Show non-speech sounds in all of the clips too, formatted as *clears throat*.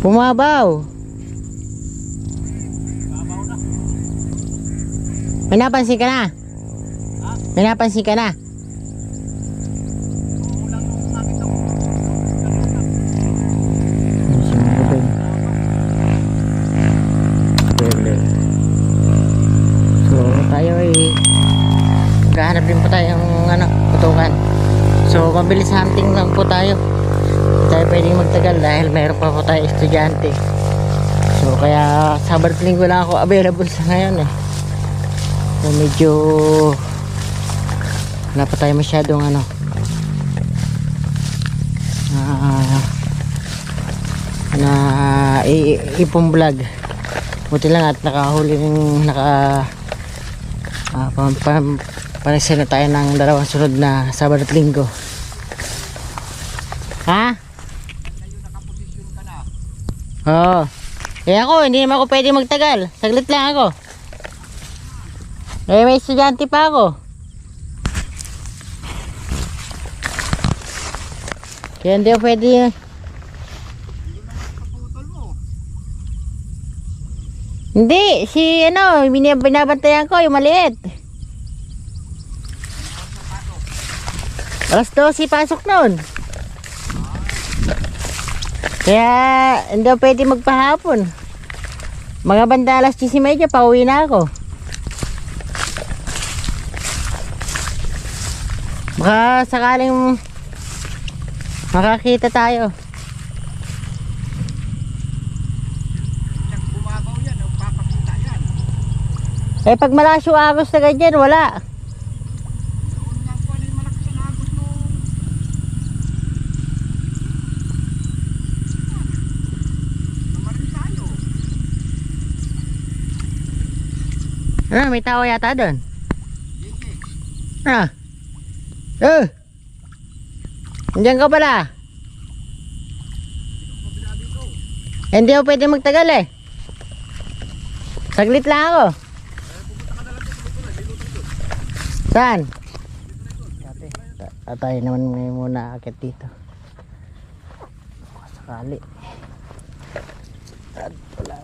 Pumabaw. May napansin ka na? May napansin ka na? Gahanap din po tayo ng ano, putukan. So mabilis hunting lang po tayo. Pwedeng magtagal dahil meron pa po tayo estudyante. So kaya Sabado at Linggo lang ako available sa ngayon eh. So medyo wala pa tayo masyadong ano ah, na ipong vlog. Buti lang at nakahuli ng naka ah, pam, pam, Paresin na tayo ng dalawang sunod na Sabado at Linggo. Ha? Oo. Eh ako, hindi naman ako pwede magtagal. Saglit lang ako. Eh, may estudyante pa ako. Kaya hindi ako pwede. Hindi, si ano, binab- binabantayan ko, yung maliit. Alas 12 pasok noon. Kaya hindi pwede magpahapon. Mga banda alas 10.30 pauwi na ako. Baka sakaling makakita tayo. Eh pag malakas yung agos na ganyan, wala. Ano, may tao yata doon. Ah. Eh. Andiyan ka pala. Hindi ako pwede magtagal eh. Saglit lang ako. Saan? Ta- Tayo naman may muna akit dito. Sakali. At wala.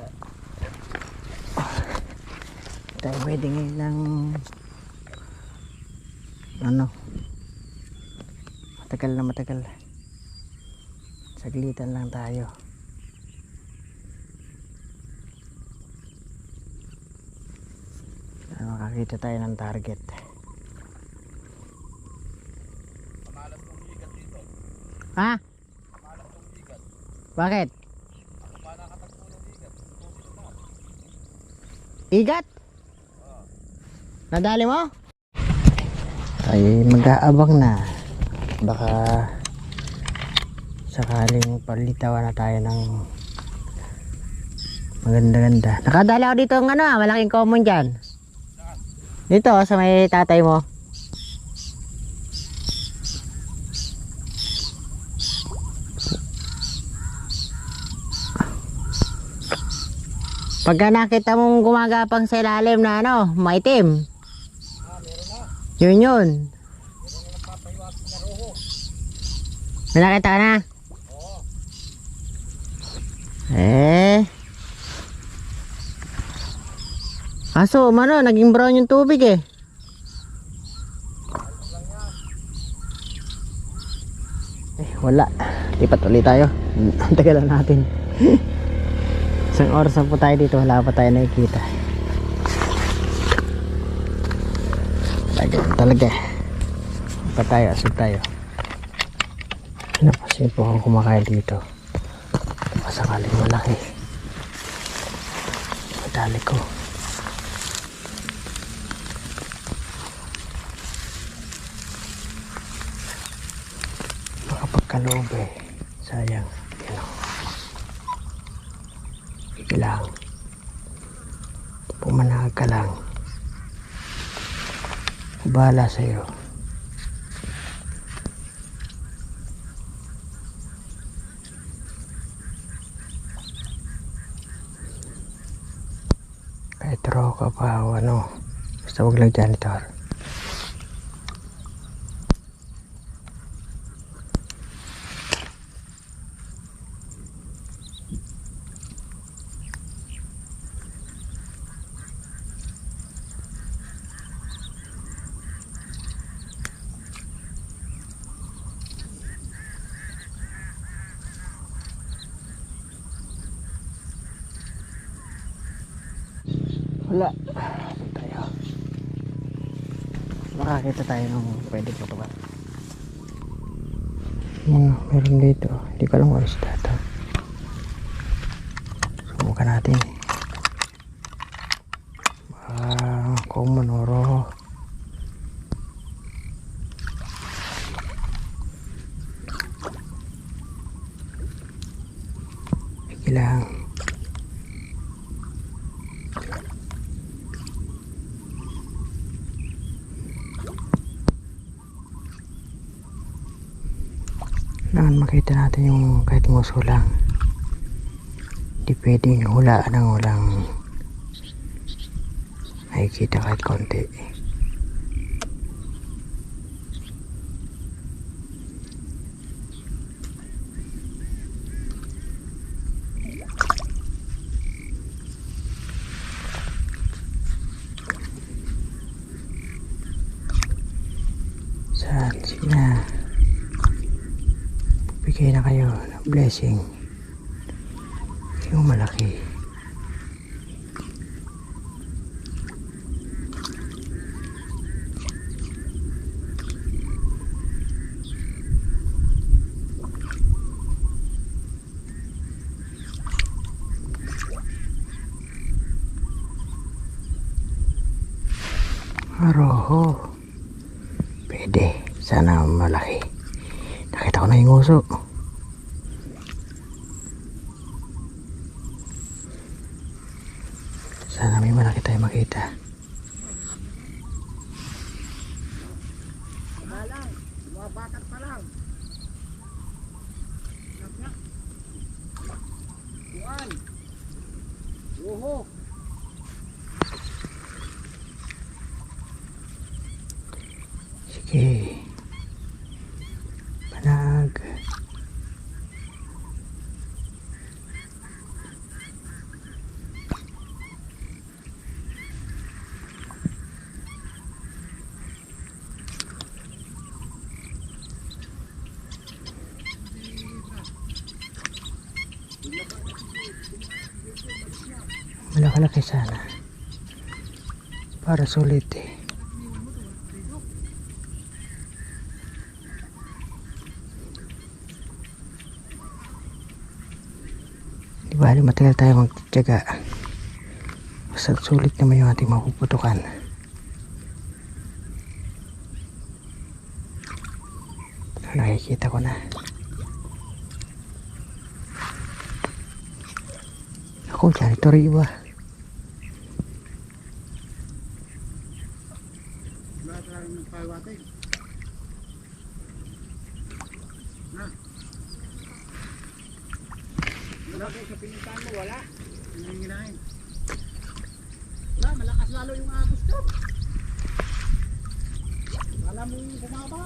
Tayo pwede ngayon ng ano matagal na matagal saglitan lang tayo Para makakita tayo ng target ha? bakit? igat? Nadali mo? ay mag-aabang na. Baka sakaling palitawan na tayo ng maganda-ganda. Nakadala ako dito ng ano ah, malaking common dyan. Dito sa may tatay mo. Pagka nakita mong gumagapang sa ilalim na ano maitim yun yun. May nakita ka na? Eh. Kaso, umano, naging brown yung tubig eh. Eh, wala. Lipat ulit tayo. *laughs* Ang tagal na natin. *laughs* Isang oras na po tayo dito, wala pa tayo nakikita. Talaga, talaga. Pa tayo, asig tayo. Napasin po akong kumakain dito. Pasakaling malaki. Madali ko. Makapagkaloob eh. Sayang. Yan o. Lang. Pumanahag ka lang. Bahala sa'yo. Kahit raw ka pa o ano. Basta huwag lang janitor. Wala. Tayo. Makakita tayo ng pwede putukan. Mga meron dito. Hindi ko alam kung ano isda to. Subukan natin. Ah, common oro. Sige lang. Kailangan makita natin yung kahit nguso lang. Hindi pwedeng hulaan ng walang nakikita kahit konti. Saan sila? Bigay na kayo ng blessing. Yung malaki. Aroho. Pwede. Sana malaki. Nakita ko na yung uso. Sana may malaki tayo makita. Sige. Malaki-laki sana. Para sulit eh. Di bali matagal tayo magtyaga. Basta sulit naman yung ating mapuputukan. Nakikita ko na. Ako, dyan ito rin. Wala, malakas lalo yung agos ko. Alam mo yung bumaba.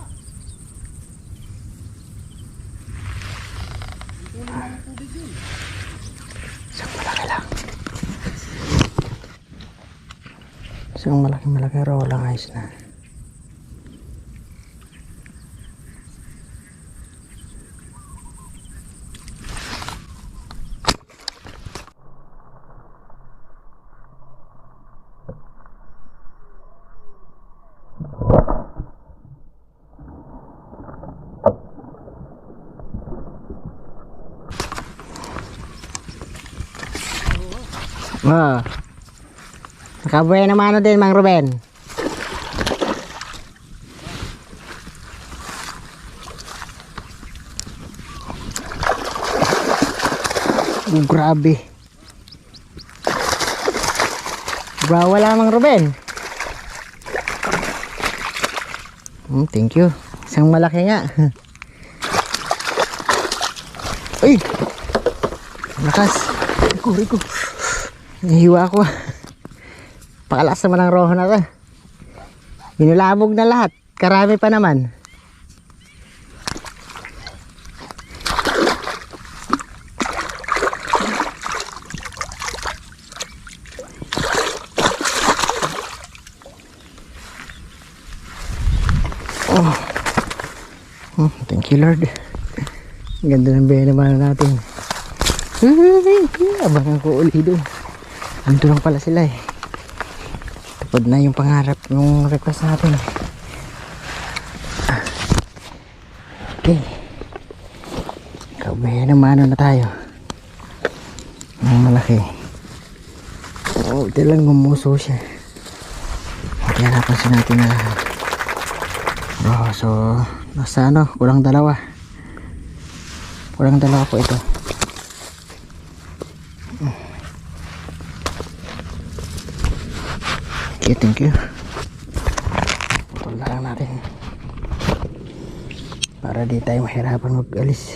Ang tuloy na ng tubig yun. Isang malaki lang. Isang malaki malaki raw lang ayos na. Ah. Nakabuhay naman ano din, Mang Ruben. Oh, grabe. Bra, wala Mang Ruben. Hmm, thank you. Isang malaki nga. *laughs* Uy! Lakas. Rico, Rico. Nahiwa ako. *laughs* Pakalas naman ang roho na to. Inulabog na lahat. Karami pa naman. Oh. Oh, thank you Lord. Ganda ng naman natin. *laughs* Abangan ko uli doon. Ando lang pala sila eh. Tapos na yung pangarap, yung request natin. Okay. Kabaya naman ano na tayo. Ang malaki. Oh, lang gumuso siya. Kaya napansin natin na Oh, so nasa ano, kulang dalawa. Kulang dalawa po ito. Okay, thank you. Putol na lang natin. Para di tayo mahirapan mag-alis.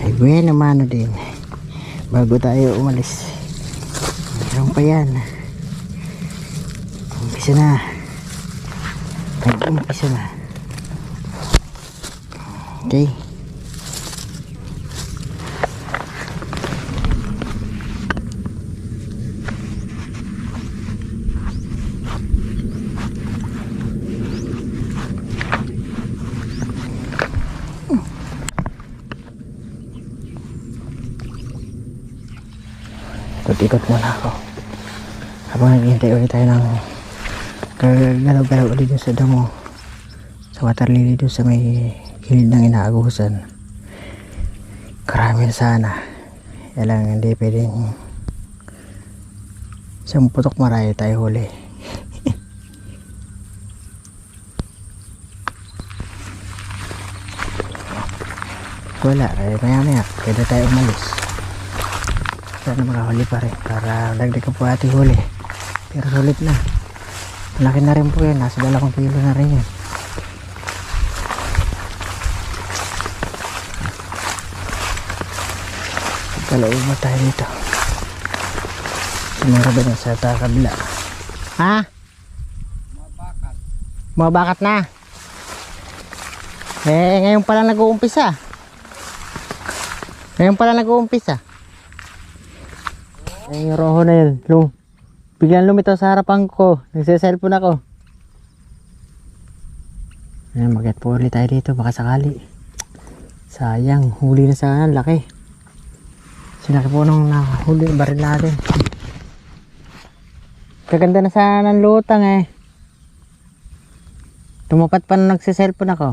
Ay, bueno mano din. Bago tayo umalis. Meron pa yan. Umpisa na. Nag-umpisa na. Okay. Ikot-ikot muna ako. Habang naghihintay ulit tayo ng gagalaw-galaw ulit dun sa damo. Sa water lily dun sa may gilid ng inaagusan. Karami na sana. Yan lang hindi pwedeng isang putok maraya tayo huli. *laughs* Wala, eh, maya maya, pwede tayo umalis sana makahuli pa rin para dagdag po ating huli pero sulit na malaki na rin po yan. Nasa dalawang kilo na rin yan. Kalawin mo tayo dito meron ba sa ta kabila ha? mga bakat. Na? Eh ngayon pala nag-uumpisa. Ngayon pala nag-uumpisa. Yung roho na yun. Lum biglang lumitaw sa harapan ko. Nagsiselfon ako. Ayan, mag po ulit tayo dito. Baka sakali. Sayang. Huli na sana. Laki. Sinaki po nung nahuli. Baril natin. Kaganda na sana ng lutang eh. Tumapat pa na nagsiselfon ako.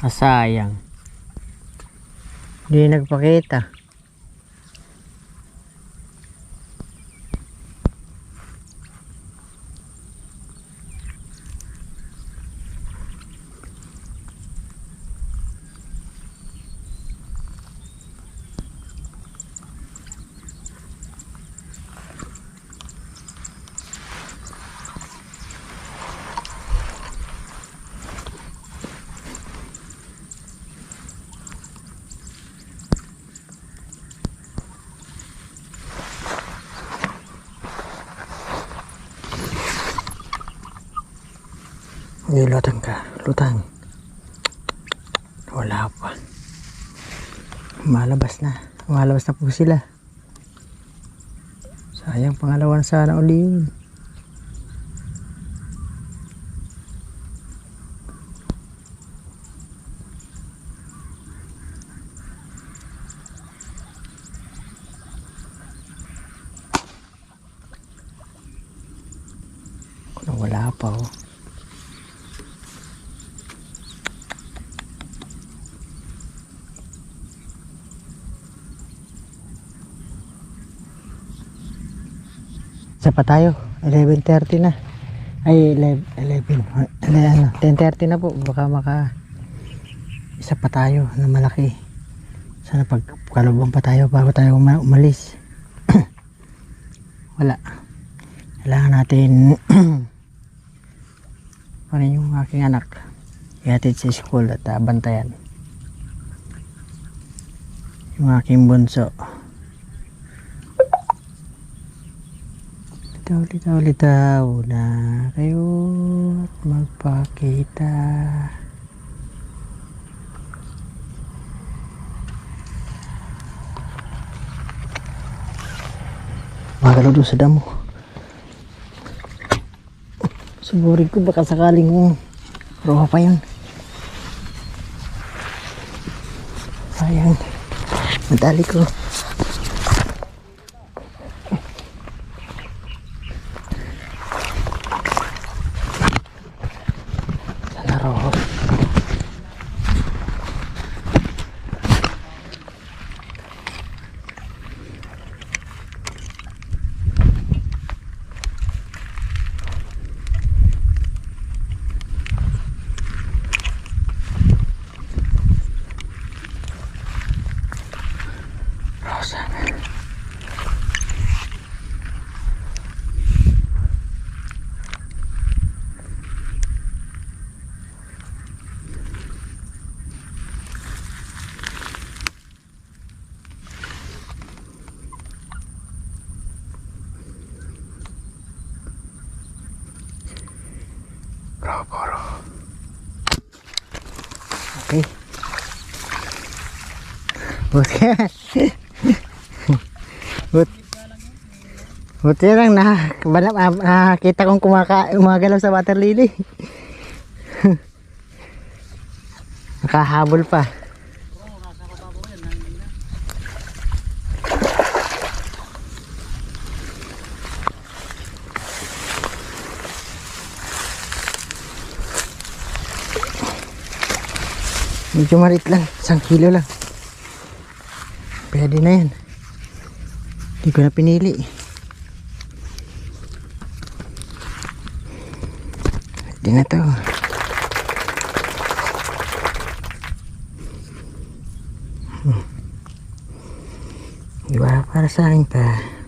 Ah, sayang. Hindi nagpakita. Hindi, lutang ka. Lutang. Wala pa. Malabas na. Malabas na po sila. Sayang pangalawan sana uli yun. Kung wala pa oh. Isa pa tayo. 11.30 na. Ay, 11. 11. Ano, 10.30 na po. Baka maka isa pa tayo na malaki. Sana pag kalubang pa tayo bago tayo uma- umalis. *clears throat* Wala. Kailangan natin *clears throat* ano yung aking anak ihatid sa school at ah, bantayan. Yung aking bunso. Litaw, litaw, litaw na kayo at magpakita. Gumagalaw doon sa damo. Suburin ko baka sakaling um, roha pa yun. Sayang. Madali ko. Roboro. Okay. Buti But, buti lang na, banap, ah, nakakita kong kumaka, umagalaw sa water lily. *laughs* Nakahabol pa. Medyo malit lang, isang kilo lang. Pwede na yan. Hindi ko na pinili. Pwede na to. Hmm. Di ba? Para sa akin pa.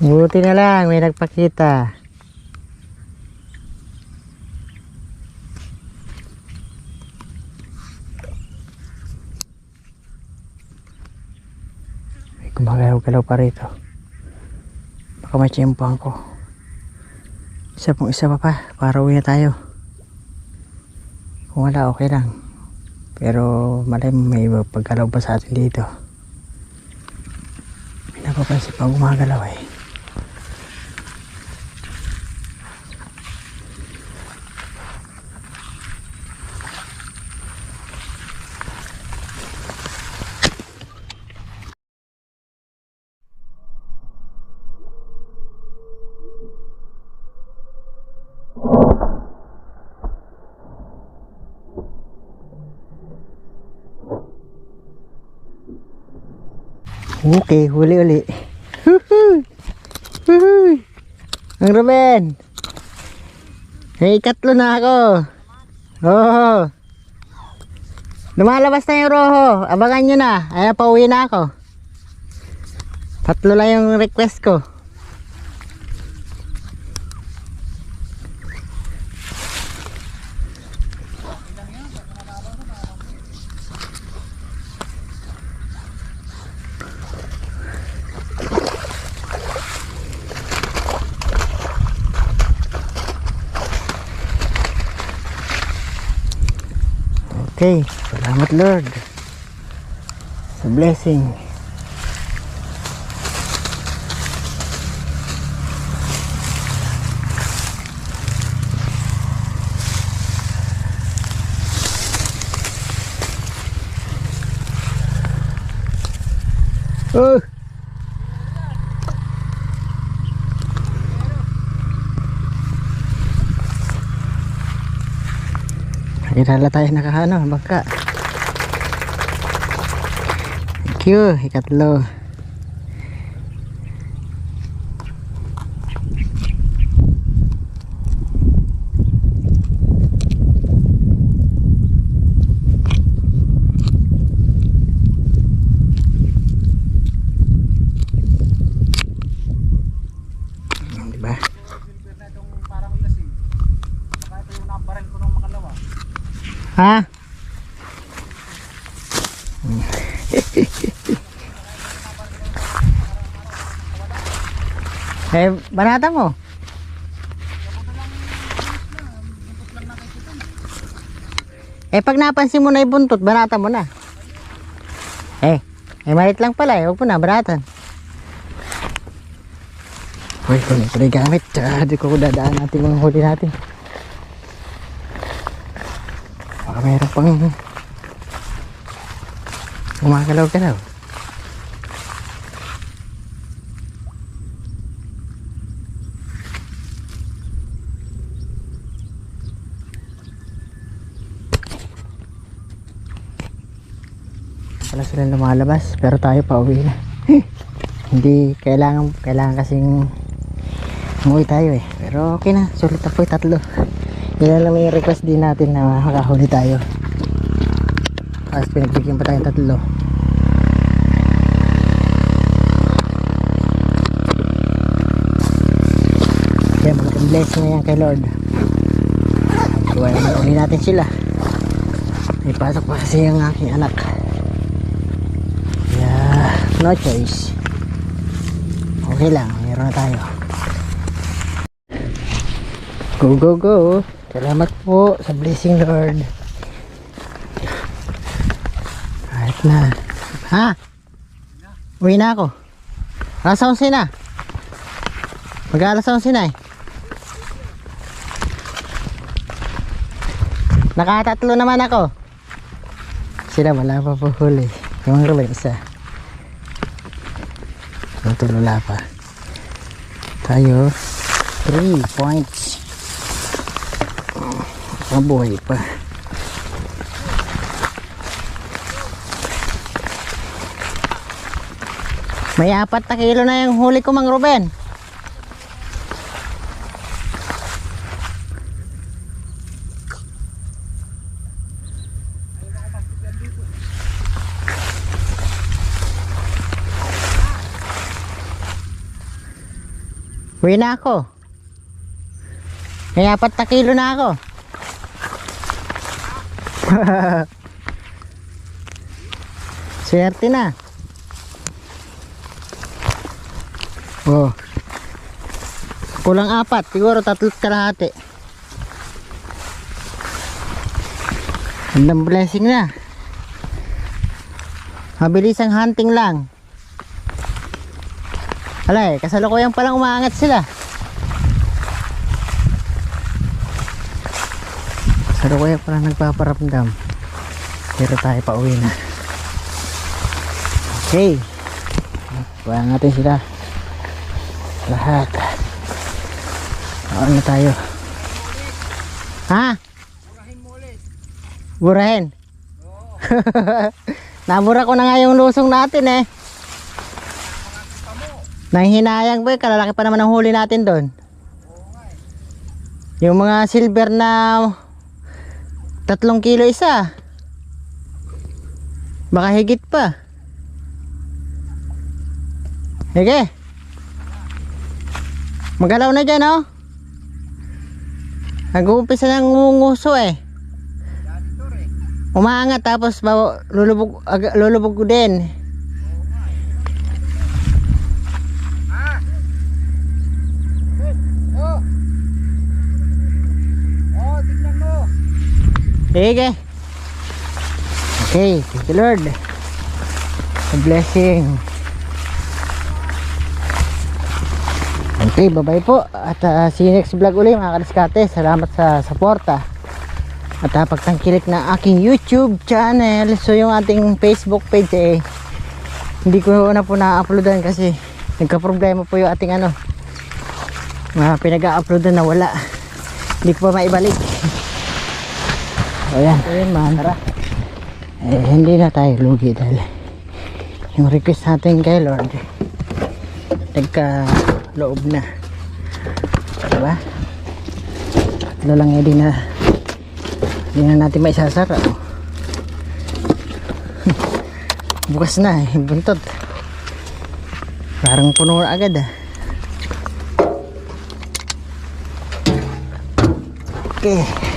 Buti na lang, may nagpakita. May gumagalaw-galaw pa rito. Baka may tiyempohan ko. Isa pong isa pa pa, para uwi na tayo. Kung wala, okay lang. Pero malay may paggalaw pa sa atin dito. May napapansin pa gumagalaw eh. Okay, huli uli. Ang Ruben! May ikatlo na ako. Oo. Lumalabas na yung roho. Abangan nyo na. Ayan, pauwi na ako. Tatlo lang yung request ko. Okay, salamat Lord sa blessing. Oh! Nakilala tayo nakahano, bangka. Thank you, ikatlo. Ha? *laughs* eh, banata mo. Eh, pag napansin mo na ibuntot, banata mo na. Eh, eh, malit lang pala eh. Huwag mo na, banatan. Uy, na yung gamit. Tsaka di ko dadaan natin mga huli natin. Baka meron pang gumagalaw-galaw. Wala sila lumalabas pero tayo pa uwi na. *laughs* Hindi kailangan kailangan kasing umuwi tayo eh. Pero okay na, sulit na po tatlo. Yan lang yung request din natin na makahuli tayo. Tapos pinagbigyan pa tayong tatlo. Kaya malaking blessing na yan kay Lord. Kuha naman uli natin sila. May pasok pa kasi yung aking anak. Yeah, no choice. Okay lang, meron na tayo. Go, go, go. Salamat po sa blessing, Lord. Kahit na. Ha? Uwi na ako. Alas 11 na. Mag-alas 11 na eh. Nakatatlo naman ako. Sila wala pa po huli. Yung mga isa. Wala pa. Tayo. 3 points. Mabuhay pa. May apat na kilo na yung huli ko, Mang Ruben. Uwi na ako. May apat na kilo na ako. *laughs* Swerte na. Oh. Kulang apat, siguro tatlo't kalahati. Andang blessing na. Mabilis ang hunting lang. Hala eh, kasalukuyan palang umaangat sila. Kasalukuyan palang nagpaparamdam. Pero tayo pa uwi na. Okay. Kuha natin sila. Lahat. Ano tayo? Ha? Burahin. *laughs* Nabura ko na nga yung lusong natin eh. Nanghinayang ba, kalalaki pa naman ang huli natin doon. Yung mga silver na tatlong kilo isa. Baka higit pa. Sige. Magalaw na dyan, oh. Nag-uumpisa ng nguso eh. Umaangat tapos lulubog, lulubog ko din. Oh! Oh, tignan mo! Sige. Okay, thank you Lord. A blessing. Okay, bye-bye po. At uh, see you next vlog ulit mga kaliskate. Salamat sa suporta. At uh, pagtangkilik ng aking YouTube channel. So yung ating Facebook page eh, hindi ko na po na-uploadan kasi nagka-problema po yung ating ano, mga pinag-uploadan na wala. Hindi ko pa maibalik. *laughs* Ayan. Ayan man. Tara. Eh, hindi na tayo lugi dahil yung request natin kay Lord nagka loob na. Diba? Tatlo lang yun, di na hindi na natin maisasara. Oh. *laughs* Bukas na eh, buntot. Parang puno na agad ah. Okay.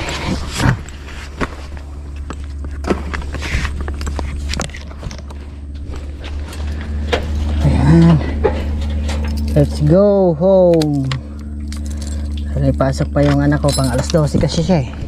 Let's go home. May pasok pa yung anak ko pang alas 12 kasi siya eh.